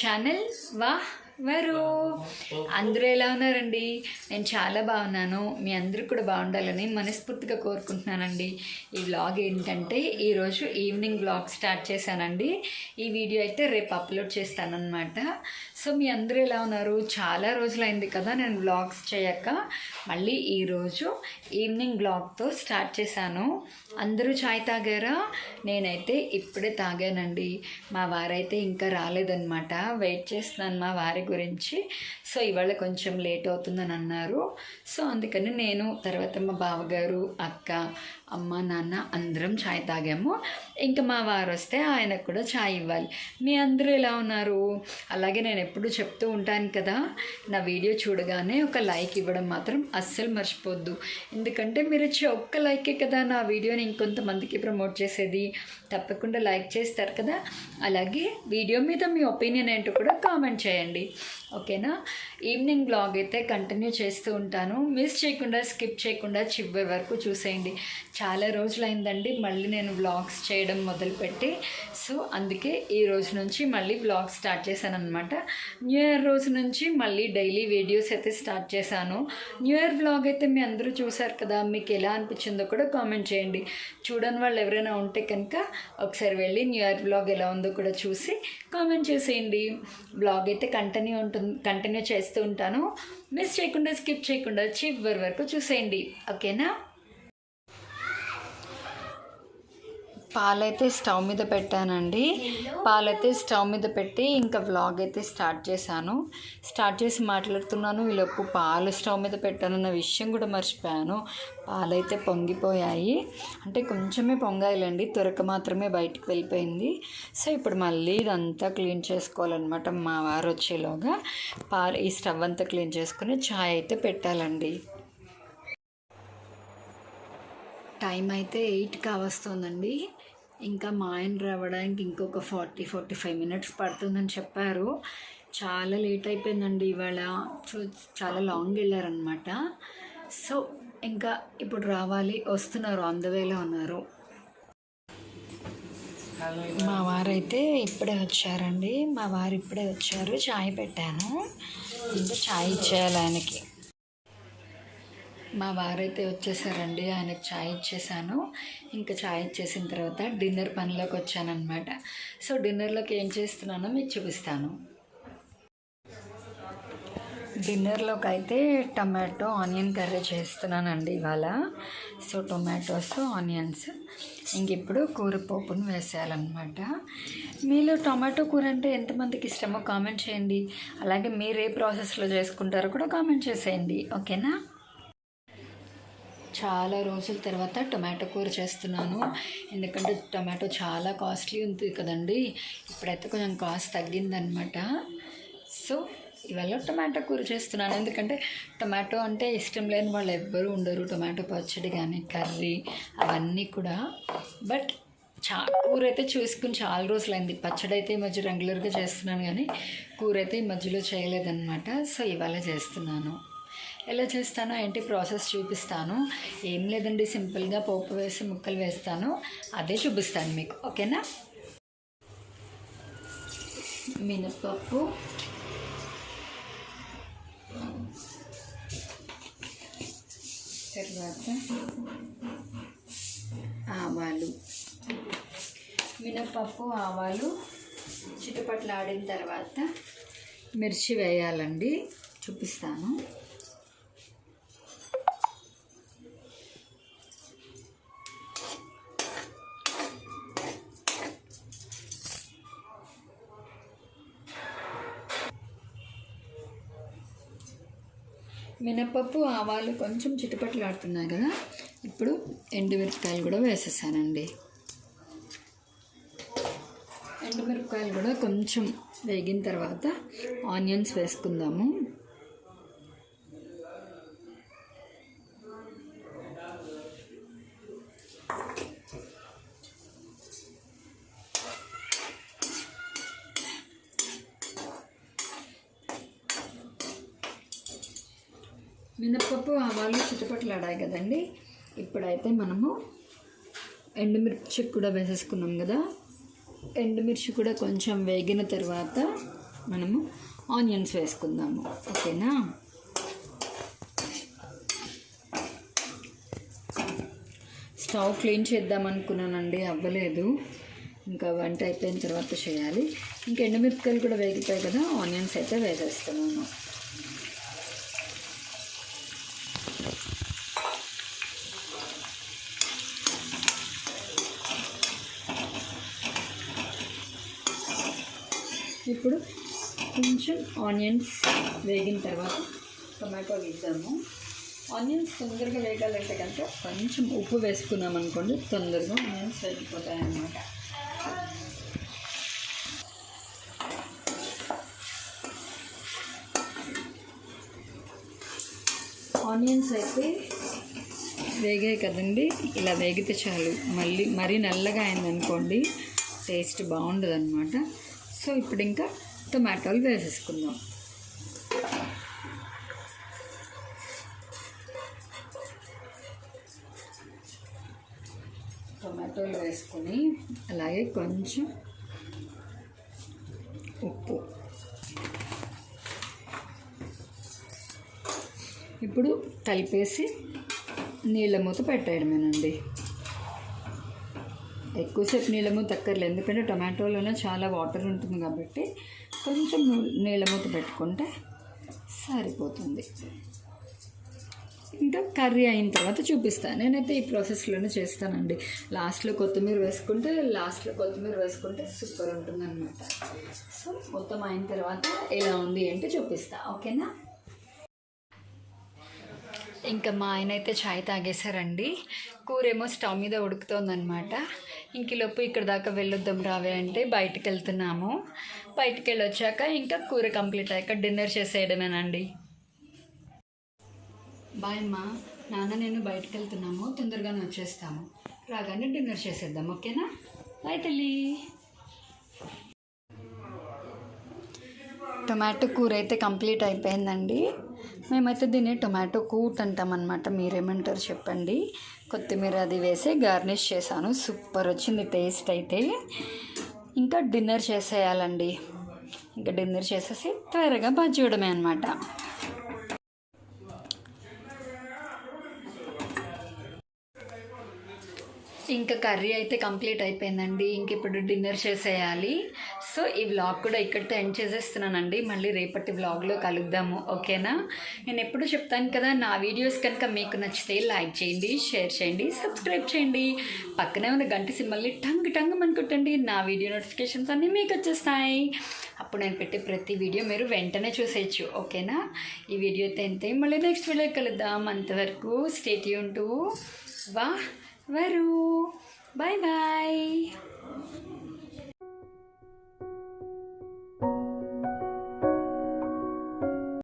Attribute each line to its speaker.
Speaker 1: Channel వా వరు. అందరూ ఎలా ఉన్నారండి? నేను చాలా బాగున్నాను. మీ అందరూ కూడా బాగుండాలని మనస్ఫూర్తిగా కోరుకుంటున్నానండి. ఈ వ్లాగ్ ఏంటంటే ఈరోజు ఈవినింగ్ వ్లాగ్ స్టార్ట్ చేశానండి. ఈ వీడియో అయితే రేపు అప్లోడ్ చేస్తానన్నమాట. సో మీ అందరూ ఎలా ఉన్నారు? చాలా రోజులైంది కదా నేను బ్లాగ్స్ చేయక. మళ్ళీ ఈరోజు ఈవినింగ్ బ్లాగ్తో స్టార్ట్ చేశాను. అందరూ చాయ్ తాగారా? నేనైతే ఇప్పుడే తాగానండి. మా వారైతే ఇంకా రాలేదన్నమాట. వెయిట్ చేస్తున్నాను మా వారి గురించి. సో ఇవాళ కొంచెం లేట్ అవుతుందని అన్నారు. సో అందుకని నేను తర్వాత మా బావగారు అక్క అమ్మ నాన్న అందరం చాయ్ తాగాము. ఇంకా మా వారు వస్తే ఆయనకు కూడా చాయ్ ఇవ్వాలి. మీ అందరూ ఎలా ఉన్నారు? అలాగే నేను ఎప్పుడు చెప్తూ ఉంటాను కదా నా వీడియో చూడగానే ఒక లైక్ ఇవ్వడం మాత్రం అస్సలు మర్చిపోద్దు. ఎందుకంటే మీరు ఇచ్చే ఒక్క లైకే కదా నా వీడియోని ఇంకొంతమందికి ప్రమోట్ చేసేది. తప్పకుండా లైక్ చేస్తారు కదా. అలాగే వీడియో మీద మీ ఒపీనియన్ ఏంటో కూడా కామెంట్ చేయండి. ఓకేనా? ఈవినింగ్ బ్లాగ్ అయితే కంటిన్యూ చేస్తూ ఉంటాను. మిస్ చేయకుండా స్కిప్ చేయకుండా చివరి వరకు చూసేయండి. చాలా రోజులైందండి మళ్ళీ నేను వ్లాగ్స్ చేయడం మొదలుపెట్టి. సో అందుకే ఈ రోజు నుంచి మళ్ళీ వ్లాగ్ స్టార్ట్ చేశాను అనమాట న్యూ ఇయర్ రోజు నుంచి మళ్ళీ డైలీ వీడియోస్ అయితే స్టార్ట్ చేశాను. న్యూ ఇయర్ బ్లాగ్ అయితే మీ అందరూ చూసారు కదా మీకు ఎలా అనిపించిందో కూడా కామెంట్ చేయండి. చూడని వాళ్ళు ఎవరైనా ఉంటే కనుక ఒకసారి వెళ్ళి న్యూ ఇయర్ బ్లాగ్ ఎలా ఉందో కూడా చూసి కామెంట్ చేసేయండి. బ్లాగ్ అయితే కంటిన్యూ ఉంటుంది కంటిన్యూ చేస్తూ ఉంటాను. మిస్ చేయకుండా స్కిప్ చేయకుండా చివరి వరకు చూసేయండి. ఓకేనా? పాలైతే స్టవ్ మీద పెట్టానండి. పాలైతే స్టవ్ మీద పెట్టి ఇంకా వ్లాగ్ అయితే స్టార్ట్ చేశాను. స్టార్ట్ చేసి మాట్లాడుతున్నాను. ఈలోపు పాలు స్టవ్ మీద పెట్టానన్న విషయం కూడా మర్చిపోయాను. పాలైతే పొంగిపోయాయి. అంటే కొంచెమే పొంగాయిలండి. త్వరక మాత్రమే బయటికి వెళ్ళిపోయింది. సో ఇప్పుడు మళ్ళీ ఇదంతా క్లీన్ చేసుకోవాలన్నమాట మా వారు వచ్చేలోగా. పాలు ఈ స్టవ్ అంతా క్లీన్ చేసుకుని ఛాయ్ అయితే పెట్టాలండి. టైం అయితే ఎయిట్ కావస్తుందండి ఇంకా మా ఆయన రావడానికి ఇంకొక ఫార్టీ ఫార్టీ ఫైవ్ మినిట్స్ పడుతుందని చెప్పారు. చాలా లేట్ అయిపోయిందండి ఇవాళ. సో చాలా లాంగ్ వెళ్ళారనమాట సో ఇంకా ఇప్పుడు రావాలి. వస్తున్నారు. ఆన్ ద వేలో ఉన్నారు. మా వారైతే ఇప్పుడే వచ్చారండి. మా వారు ఇప్పుడే వచ్చారు. చాయ్ పెట్టాను. ఇంకా చాయ్ ఇచ్చేయాలి ఆయనకి. మా వారైతే వచ్చేసారండి ఆయనకు చాయ్ ఇచ్చేసాను. ఇంకా చాయ్ ఇచ్చేసిన తర్వాత డిన్నర్ పనిలోకి వచ్చానమాట సో డిన్నర్లోకి ఏం చేస్తున్నానో మీకు చూపిస్తాను. డిన్నర్లోకి అయితే టమాటో ఆనియన్ కర్రీ చేస్తున్నానండి ఇవాళ. So tomatoes onions. ఇంక ఇప్పుడు కూర పోపును వేసేయాలన్నమాట. మీలో టొమాటో కూర అంటే ఎంతమందికి ఇష్టమో కామెంట్ చేయండి. అలాగే మీరు ఏ ప్రాసెస్లో చేసుకుంటారో కూడా కామెంట్ చేసేయండి. ఓకేనా? చాలా రోజుల తర్వాత టొమాటో కూర చేస్తున్నాను. ఎందుకంటే టొమాటో చాలా కాస్ట్లీ ఉంది కదండి. ఇప్పుడైతే కొంచెం కాస్ట్ తగ్గిందనమాట సో ఇవాళ టొమాటో కూర చేస్తున్నాను. ఎందుకంటే టొమాటో అంటే ఇష్టం లేని వాళ్ళు ఎవ్వరూ ఉండరు. టొమాటో పచ్చడి కానీ కర్రీ అవన్నీ కూడా. బట్ చా కూర అయితే చూసుకుని చాలా రోజులైంది. పచ్చడి అయితే ఈ మధ్య రెగ్యులర్గా చేస్తున్నాను కానీ కూర అయితే ఈ మధ్యలో చేయలేదన్నమాట. సో ఇవాళ చేస్తున్నాను. ఎలా చేస్తానో ఏంటి ప్రాసెస్ చూపిస్తాను. ఏం లేదండి సింపుల్గా పోపు వేసి ముక్కలు వేస్తాను. అదే చూపిస్తాను మీకు. ఓకేనా? మినపప్పు. తర్వాత ఆవాలు. మినపప్పు ఆవాలు చుట్టుపట్ల ఆడిన తర్వాత మిర్చి వేయాలండి. చూపిస్తాను. మినపప్పు ఆవాలు కొంచెం చిటపట్లాడుతున్నాయి కదా ఇప్పుడు ఎండుమిరపకాయలు కూడా వేసేసానండి. ఎండుమిరపకాయలు కూడా కొంచెం వేగిన తర్వాత ఆనియన్స్ వేసుకుందాము. మినప్పప్పు ఆవాలు చుట్టుపట్లాడాయి కదండి. ఇప్పుడైతే మనము ఎండుమిర్చి కూడా వేసేసుకున్నాం కదా. ఎండుమిర్చి కూడా కొంచెం వేగిన తర్వాత మనము ఆనియన్స్ వేసుకుందాము. ఓకేనా? స్టవ్ క్లీన్ చేద్దాం అనుకున్నానండి అవ్వలేదు. ఇంకా వంట అయిపోయిన తర్వాత చేయాలి. ఇంకా ఎండుమిరపకాయలు కూడా వేగిపోయాయి కదా ఆనియన్స్ అయితే వేసేస్తున్నాను. ఇప్పుడు కొంచెం ఆనియన్స్ వేగిన తర్వాత టొమాటో వేద్దాము. ఆనియన్స్ తొందరగా వేగాలంటే కనుక కొంచెం ఉప్పు వేసుకున్నాం అనుకోండి తొందరగా ఆనియన్స్ వేగిపోతాయి అన్నమాట ఆనియన్స్ అయితే వేగాయి కదండి. ఇలా వేగితే చాలు. మళ్ళీ మరీ నల్లగా అయిందనుకోండి టేస్ట్ బాగుండదు అనమాట సో ఇప్పుడు ఇంకా టొమాటోలు వేసేసుకుందాం. టొమాటోలు వేసుకొని అలాగే కొంచెం ఉప్పు. ఇప్పుడు కలిపేసి నీళ్ళ మూత పెట్టేయడమేనండి. ఎక్కువసేపు నీళ్ళ తక్కర్లేదు. ఎందుకంటే టొమాటోలోనే చాలా వాటర్ ఉంటుంది కాబట్టి కొంచెం నీళ్ళ మూత పెట్టుకుంటే సరిపోతుంది. ఇంకా కర్రీ అయిన తర్వాత చూపిస్తాను నేనైతే ఈ ప్రాసెస్లోనే చేస్తానండి. లాస్ట్లో కొత్తిమీర వేసుకుంటే లాస్ట్లో కొత్తిమీర వేసుకుంటే సూపర్ ఉంటుంది అనమాట సో మొత్తం అయిన తర్వాత ఎలా ఉంది అంటే చూపిస్తా. ఓకేనా? ఇంకా మా ఆయన అయితే ఛాయ్ తాగేశారండి. కూర ఏమో స్టవ్ మీద ఉడుకుతోందనమాట ఇంకలోపు ఇక్కడ దాకా వెళ్ళొద్దాం రావే అంటే బయటికి వెళ్తున్నాము బయటికి వెళ్ళొచ్చాక ఇంకా కూర కంప్లీట్ అయ్యాక డిన్నర్ చేసేయడమేనండి. బాయ్ అమ్మా నాన్న నేను బయటకు వెళ్తున్నాము తొందరగానే వచ్చేస్తాము. రాగానే డిన్నర్ చేసేద్దాం ఓకేనా? బాయ్ తల్లి. టొమాటో కూర అయితే కంప్లీట్ అయిపోయిందండి. మేమైతే దీన్ని టొమాటో కూట్ అంటాం అనమాట మీరేమంటారు చెప్పండి. కొత్తిమీర అది వేసి గార్నిష్ చేశాను. సూపర్ వచ్చింది టేస్ట్ అయితే. ఇంకా డిన్నర్ చేసేయాలండి. ఇంకా డిన్నర్ చేసేసి త్వరగా బజ్జూడమే అనమాట ఇంకా కర్రీ అయితే కంప్లీట్ అయిపోయిందండి. ఇంక ఇప్పుడు డిన్నర్ చేసేయాలి. సో ఈ వ్లాగ్ కూడా ఇక్కడితో ఎండ్ చేసేస్తున్నానండి. మళ్ళీ రేపటి వ్లాగ్లో కలుద్దాము. ఓకేనా? నేను ఎప్పుడు చెప్తాను కదా నా వీడియోస్ కనుక మీకు నచ్చితే లైక్ చేయండి షేర్ చేయండి సబ్స్క్రైబ్ చేయండి. పక్కనే ఉన్న గంట సింబల్ని టంగ్ టంగ్ అనుకుంటండి నా వీడియో నోటిఫికేషన్స్ అన్నీ మీకు వచ్చేస్తాయి. అప్పుడు నేను పెట్టే ప్రతి వీడియో మీరు వెంటనే చూసేయచ్చు. ఓకేనా? ఈ వీడియో అయితే మళ్ళీ నెక్స్ట్ వీడియో కలుద్దాం. అంతవరకు స్టేట్ యూన్ టు వా వరు. Bye bye